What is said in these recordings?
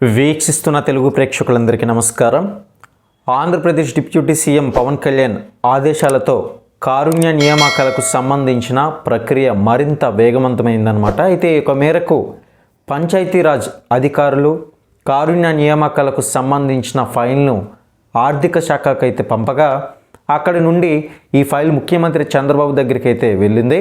వీక్షిస్తున్న తెలుగు ప్రేక్షకులందరికీ నమస్కారం. ఆంధ్రప్రదేశ్ డిప్యూటీ సీఎం పవన్ కళ్యాణ్ ఆదేశాలతో కారుణ్య నియామకాలకు సంబంధించిన ప్రక్రియ మరింత వేగవంతమైందనమాట అయితే ఒక మేరకు పంచాయతీరాజ్ అధికారులు కారుణ్య నియామకాలకు సంబంధించిన ఫైల్ను ఆర్థిక శాఖకు అయితే పంపగా అక్కడి నుండి ఈ ఫైల్ ముఖ్యమంత్రి చంద్రబాబు దగ్గరికి అయితే వెళ్ళింది.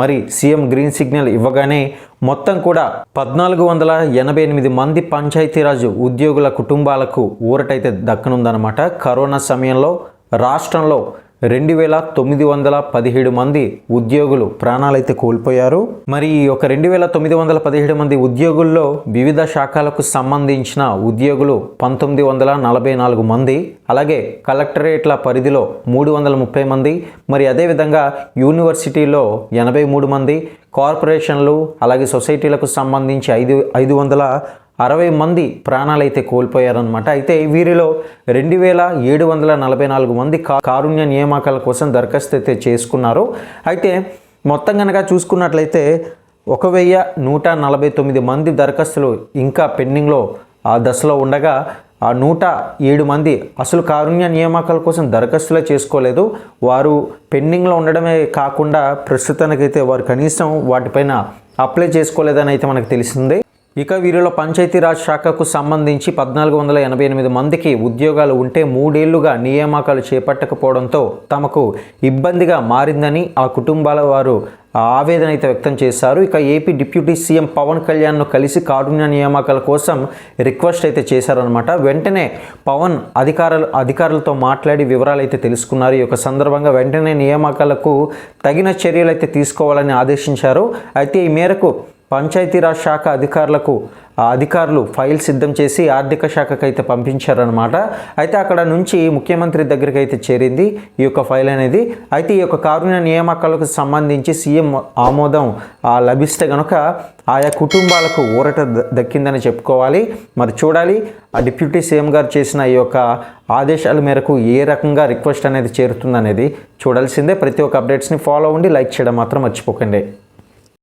మరి సీఎం గ్రీన్ సిగ్నల్ ఇవ్వగానే మొత్తం కూడా పద్నాలుగు వందల ఎనభై ఎనిమిది మంది పంచాయతీరాజ్ ఉద్యోగుల కుటుంబాలకు ఊరటైతే దక్కనుందనమాట కరోనా సమయంలో రాష్ట్రంలో రెండు వేల తొమ్మిది వందల పదిహేడు మంది ఉద్యోగులు ప్రాణాలైతే కోల్పోయారు. మరి ఈ యొక్క రెండు వేల తొమ్మిది వందల పదిహేడు మంది ఉద్యోగుల్లో వివిధ శాఖలకు సంబంధించిన ఉద్యోగులు పంతొమ్మిది వందల నలభై నాలుగు మంది అలాగే కలెక్టరేట్ల పరిధిలో మూడు వందల ముప్పై మంది మరి అదేవిధంగా యూనివర్సిటీలో ఎనభై మూడు మంది కార్పొరేషన్లు అలాగే సొసైటీలకు సంబంధించి ఐదు ఐదు వందల అరవై మంది ప్రాణాలైతే కోల్పోయారనమాట అయితే వీరిలో రెండు వేల ఏడు వందల నలభై నాలుగు మంది కారుణ్య నియామకాల కోసం దరఖాస్తు అయితే చేసుకున్నారు. అయితే మొత్తం కనుక చూసుకున్నట్లయితే ఒక వెయ్యి నూట నలభై తొమ్మిది మంది దరఖాస్తులు ఇంకా పెండింగ్లో ఆ దశలో ఉండగా ఆ నూట ఏడు మంది అసలు కారుణ్య నియామకాల కోసం దరఖాస్తులే చేసుకోలేదు. వారు పెండింగ్లో ఉండడమే కాకుండా ప్రస్తుతానికైతే వారు కనీసం వాటిపైన అప్లై చేసుకోలేదని అయితే మనకు తెలిసింది. ఇక వీరిలో పంచాయతీరాజ్ శాఖకు సంబంధించి పద్నాలుగు వందల ఎనభై ఎనిమిది మందికి ఉద్యోగాలు ఉంటే మూడేళ్ళుగా నియామకాలు చేపట్టకపోవడంతో తమకు ఇబ్బందిగా మారిందని ఆ కుటుంబాల వారు ఆవేదన అయితే వ్యక్తం చేశారు. ఇక ఏపీ డిప్యూటీ సీఎం పవన్ కళ్యాణ్ను కలిసి కారుణ్య నియామకాల కోసం రిక్వెస్ట్ అయితే చేశారనమాట వెంటనే పవన్ అధికారులు అధికారులతో మాట్లాడి వివరాలు అయితే తెలుసుకున్నారు. ఈ యొక్క సందర్భంగా వెంటనే నియామకాలకు తగిన చర్యలు అయితే తీసుకోవాలని ఆదేశించారు. అయితే ఈ మేరకు పంచాయతీరాజ్ శాఖ అధికారులకు అధికారులు ఫైల్ సిద్ధం చేసి ఆర్థిక శాఖకు అయితే పంపించారనమాట అయితే అక్కడ నుంచి ముఖ్యమంత్రి దగ్గరికి అయితే చేరింది ఈ యొక్క ఫైల్ అనేది. అయితే ఈ యొక్క కారుణ్య నియామకాలకు సంబంధించి సీఎం ఆమోదం లభిస్తే కనుక ఆయా కుటుంబాలకు ఊరట ద- దక్కిందని చెప్పుకోవాలి. మరి చూడాలి ఆ డిప్యూటీ సీఎం గారు చేసిన ఈ యొక్క ఆదేశాల మేరకు ఏ రకంగా రిక్వెస్ట్ అనేది చేరుతుందనేది చూడాల్సిందే. ప్రతి ఒక్క అప్డేట్స్ని ఫాలో అవ్వండి లైక్ చేయడం మాత్రం మర్చిపోకండి.